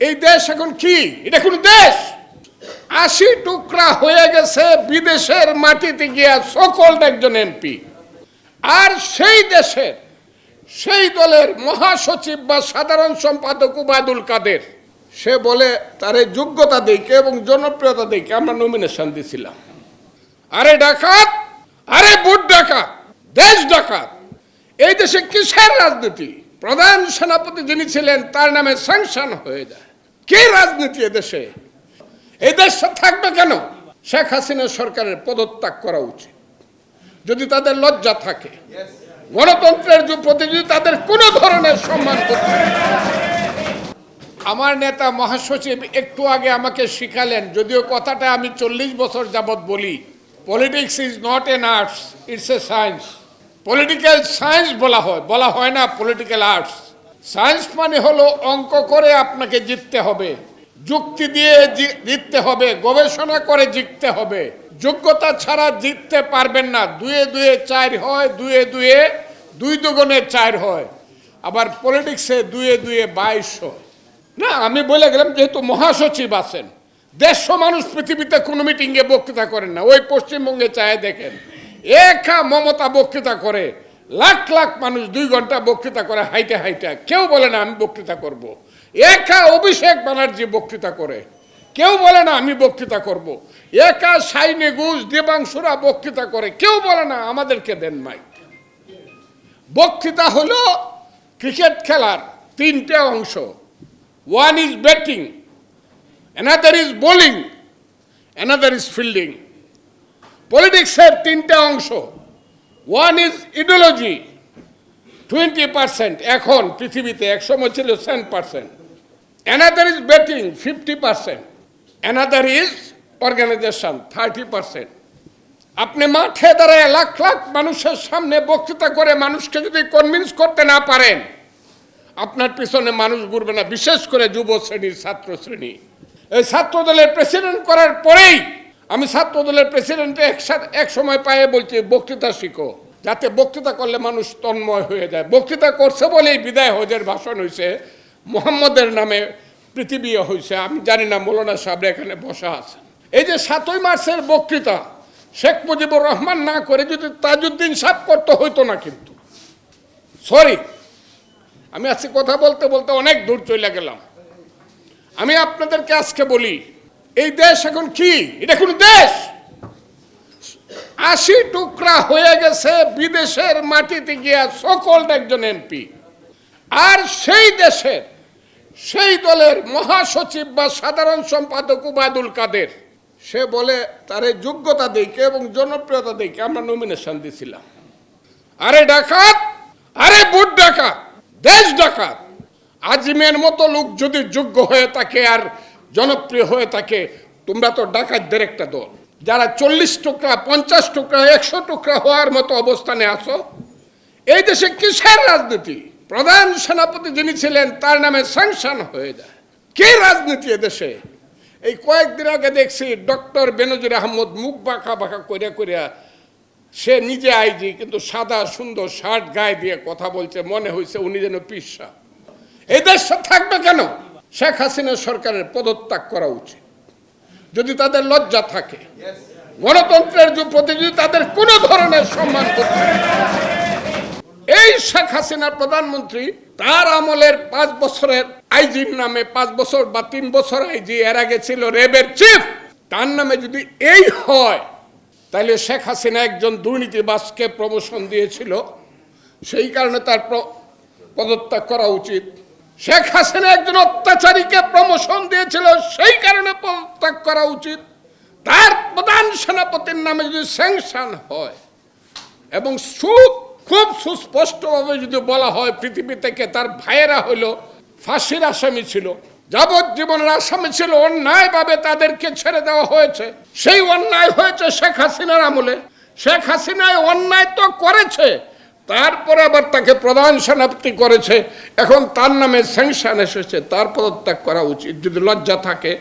এই দেশ এখন কি? এটা কোন দেশ? আশি টুকরা হয়ে গেছে বিদেশের মাটিতে গিয়া সকল একজন এমপি। আর সেই দেশের, সেই দলের মহাসচিব বা সাধারণ সম্পাদক উবায়দুল কাদের, সে বলে, তার এই যোগ্যতা দেখে এবং জনপ্রিয়তা দেখে আমরা নমিনেশন দিছিলাম। আরে ডাকাত, আরে বুট ডাকাত, দেশ ডাকাত, এই দেশে কিসের রাজনীতি? প্রধান সেনাপতি যিনি ছিলেন, তার নামে স্যাংশন হয়ে যায়। কে রাজনীতি এদেশে? এই দেশ থাকবে কেন? শেখ হাসিনা সরকারের পদত্যাগ করা উচিত। যদি তাদের লজ্জা থাকে, গণতন্ত্রের প্রতি যদি তাদের কোনো ধরনের সম্মান করতে আমার নেতা মহাসচিব একটু আগে আমাকে শিখালেন, যদিও কথাটা আমি চল্লিশ বছর যাবৎ বলি, politics is not an arts, it's a science. Political science বলা হয় বলা হয় না পলিটিক্যাল আর্টস। সায়েন্স মানে হলো অঙ্ক করে আপনাকে জিততে হবে। যুক্তি দিয়ে জিততে হবে, গবেষণা করে জিততে হবে। যোগ্যতা ছাড়া জিততে পারবেন না। দুয়ে দুয়ে চার হয়, দুয়ে দুয়ে দুই দুগুণে চার হয়। আবার পলিটিক্সে দুয়ে দুয়ে বাইশ হয়। না, আমি বলে গেলাম যেহেতু মহাসচিব আছেন, দেড়শো মানুষ পৃথিবীতে কোনো মিটিংয়ে বক্তৃতা করেন না। ওই পশ্চিমবঙ্গে চায় দেখেন। একা মমতা বক্তৃতা করে। লাখ লাখ মানুষ দুই ঘণ্টা বক্তৃতা করে, হাইটে হাইটে। কেউ বলে না, আমি বক্তৃতা করব। একা অভিষেক ব্যানার্জি বক্তৃতা করে। কেউ বলে না, আমি বক্তৃতা করব। একা সাইনে ঘোষ, দেবাংশুরা বক্তৃতা করে। কেউ বলে না, আমাদেরকে দেন মাইক। বক্তৃতা হলো ক্রিকেট খেলার তিনটে অংশ। One is batting another is bowling another is fielding পলিটিক্সের তিনটে অংশ। One is ideology twenty percent এখন পৃথিবীতে একসময় ছিল seven percent another is batting fifty percent another is organisation thirty percent আপনি মাঠে দাঁড়ায় লাখ লাখ মানুষের সামনে বক্তৃতা করে মানুষকে যদি কনভিন্স করতে না পারেন, আপনার পিছনে মানুষ ঘুরবে না, বিশেষ করে যুব শ্রেণির ছাত্র শ্রেণি। এই ছাত্র দলের প্রেসিডেন্ট করার পরেই আমি ছাত্র দলের প্রেসিডেন্টে একসাথে এক সময় পায়ে বলছি, বক্তৃতা শিখো। যাতে বক্তৃতা করলে মানুষ তন্ময় হয়ে যায়। বক্তৃতা করছে বলেই বিদায় হজের ভাষণ হয়েছে মোহাম্মদের নামে পৃথিবী হয়েছে আমি জানি না মৌলানা সাহেব এখানে বসা আছে এই যে সাতই মার্চের বক্তৃতা, শেখ মুজিবুর রহমান না করে যদি তাজউদ্দিন সাহেব করতে, হইতো না কিন্তু। সরি আমি আজকে কথা বলতে বলতে অনেক দূর চলে গেলাম। আমি আপনাদেরকে আজকে বলি, এই দেশ এখন কি? এটা কোন দেশ? আশি টুকরা হয়ে গেছে বিদেশের মাটিতে গিয়া সকল একজন এমপি। আর সেই দেশের, সেই দলের মহাসচিব বা সাধারণ সম্পাদক উবায়দুল কাদের, সে বলে, তার এই যোগ্যতা দেখে এবং জনপ্রিয়তা দেখে আমরা নমিনেশন দিছিলাম। আরে ডাকাত, আরে বুট ডাকাত, দেশ ডাকাত, আজিমের মতো লোক যদি যোগ্য হয়ে থাকে আর জনপ্রিয় হয়ে থাকে, তোমরা তো ডাকাতদের একটা দল। যারা চল্লিশ টুকরা, পঞ্চাশ টুকরা, একশো টুকরা হওয়ার মতো অবস্থানে আছো, এই দেশে কিসের রাজনীতি? প্রধান সেনাপতি যিনি ছিলেন, তার নামে স্যাংশন হয়ে যায়। কে রাজনীতি এদেশে এই কয়েকদিন আগে দেখছি ডক্টর বেনজির আহমদ মুখ বাঁকা বাঁকা করিয়া করিয়া সে নিজে আইজি, কিন্তু সাদা, সুন্দর শার্ট গায়ে দিয়ে কথা বলছে, মনে হয়েছে উনি যেন পিসা। এই দেশ থাকবে কেন? শেখ হাসিনা সরকারের পদত্যাগ করা উচিত। যদি তাদের লজ্জা থাকে, গণতন্ত্রের যে যদি তাদের কোনো ধরনের সম্মান করতে এই শেখ হাসিনা প্রধানমন্ত্রী, তার আমলের পাঁচ বছরের আইজির নামে পাঁচ বছর বা তিন বছর আইজি, এর আগে ছিল রেবের চিফ, তার নামে যদি এই হয়, তাহলে শেখ হাসিনা একজন দুর্নীতিবাসকে প্রমোশন দিয়েছিল। সেই কারণে তার পদত্যাগ করা উচিত। শেখ হাসিনা একজন অত্যাচারীকে প্রমোশন দিয়েছিল, সেই কারণে পদত্যাগ করা উচিত। তার প্রধান সেনাপতির নামে যদি স্যাংশন হয়, এবং সুখ খুব সুস্পষ্টভাবে যদি বলা হয়, পৃথিবী থেকে তার ভাইয়েরা হলো, ফাঁসির আসামি ছিল, যাবজ্জীবনের আসামি ছিল, অন্যায়ভাবে তাদেরকে ছেড়ে দেওয়া হয়েছে। সেই অন্যায় হয়েছে শেখ হাসিনার আমলে। শেখ হাসিনায় অন্যায় তো করেছে তারপরে আবার তাকে প্রধান সেনাপতি করেছে। এখন তার নামে স্যাংশন এসেছে, তার পদত্যাগ করা উচিত। যদি লজ্জা থাকে